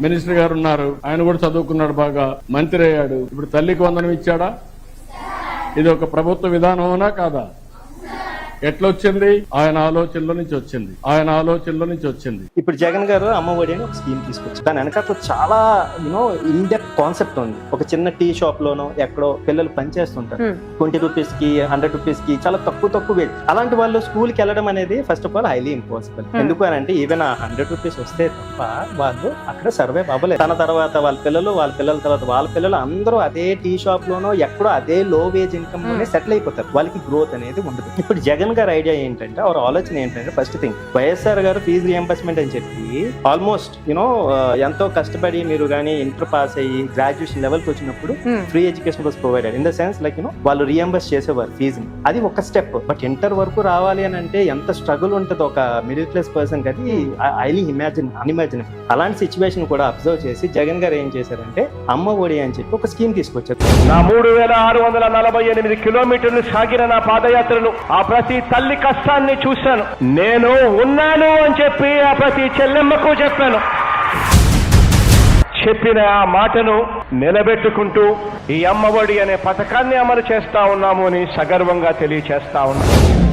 Minister గారు ఉన్నారు. ఆయన కూడా చదువుకున్నాడు బాగా. మంత్రి అయ్యాడు. ఇప్పుడు తల్లికి వందనం ఇచ్చాడా? ఇది ఒక ప్రభుత్వ విధానమేనా కాదా? ఎట్లా వచ్చింది ఆయన ఆలోచనలో నుంచి వచ్చింది. ఆయన ఆలోచనలో నుంచి వచ్చింది. ఇప్పుడు జగన్ గారు అమ్మ ఒడి అని ఒక స్కీమ్ తీసుకొచ్చి దాని వెనకాల చాలా యూనో ఇండెప్ కాన్సెప్ట్ ఉంది. ఒక చిన్న టీ షాప్ లోనో ఎక్కడో పిల్లలు పనిచేస్తుంటారు Hmm. ట్వంటీ రూపీస్కి హండ్రెడ్ రూపీస్కి చాలా తక్కువ తక్కువ వేజ్ అలాంటి వాళ్ళు స్కూల్కి వెళ్ళడం అనేది first of all highly impossible Hmm. ఎందుకు అని అంటే ఈవెన్ ఆ హండ్రెడ్ రూపీస్ వస్తే తప్ప వాళ్ళు అక్కడ సర్వే అవ్వలేదు. తన తర్వాత వాళ్ళ పిల్లలు వాళ్ళ పిల్లల తర్వాత వాళ్ళ పిల్లలు అందరూ అదే టీ షాప్ లోనో ఎక్కడో అదే లో వేజ్ ఇన్కమ్లోనే సెటిల్ అయిపోతారు. వాళ్ళకి గ్రోత్ అనేది ఉండదు. ఇప్పుడు జగన్ గారి ఐడియా ఏంటంటే అవర్ ఆలోచన ఏంటంటే ఫస్ట్ థింగ్ వైఎస్ఆర్ గారు ఫీజు రియంబర్స్మెంట్ అని చెప్పి ఆల్మోస్ట్ యూనో ఎంతో కష్టపడి మీరు కానీ ఇంటర్ పాస్ అయ్యి గ్రాడ్యుయేషన్ లెవెల్కి వచ్చినప్పుడు Hmm. Free education was provided in the sense like you know వాళ్ళు రియంబర్స్ చేసేవారు ఫీజుని అది ఒక స్టెప్ బట్ ఇంటర్ వరకు రావాలి అని అంటే ఎంత స్ట్రగుల్ ఉంటుంది ఒక మిడిల్ క్లాస్ పర్సన్ అది ఐలీ ఇమాజిన్ అన్ఇమాజిన్ అలాంటి సిచ్యువేషన్ కూడా అబ్జర్వ్ చేసి జగన్ గారు ఏం చేశారంటే అమ్మ ఒడి అని చెప్పి ఒక స్కీమ్ తీసుకొచ్చారు. నా మూడు వేల ఆరు వందల నలభై ఎనిమిది కిలోమీటర్లు సాగిన నా పాదయాత్రను ఆ ప్రతి తల్లి కష్టాన్ని చూశాను. నేను ఉన్నాను అని చెప్పి ఆ ప్రతి చెల్లెమ్మకు చెప్పాను. చెప్పిన ఆ మాటను నిలబెట్టుకుంటూ ఈ అమ్మఒడి అనే పథకాన్ని అమలు చేస్తా ఉన్నాము అని సగర్వంగా తెలియచేస్తా ఉన్నాను.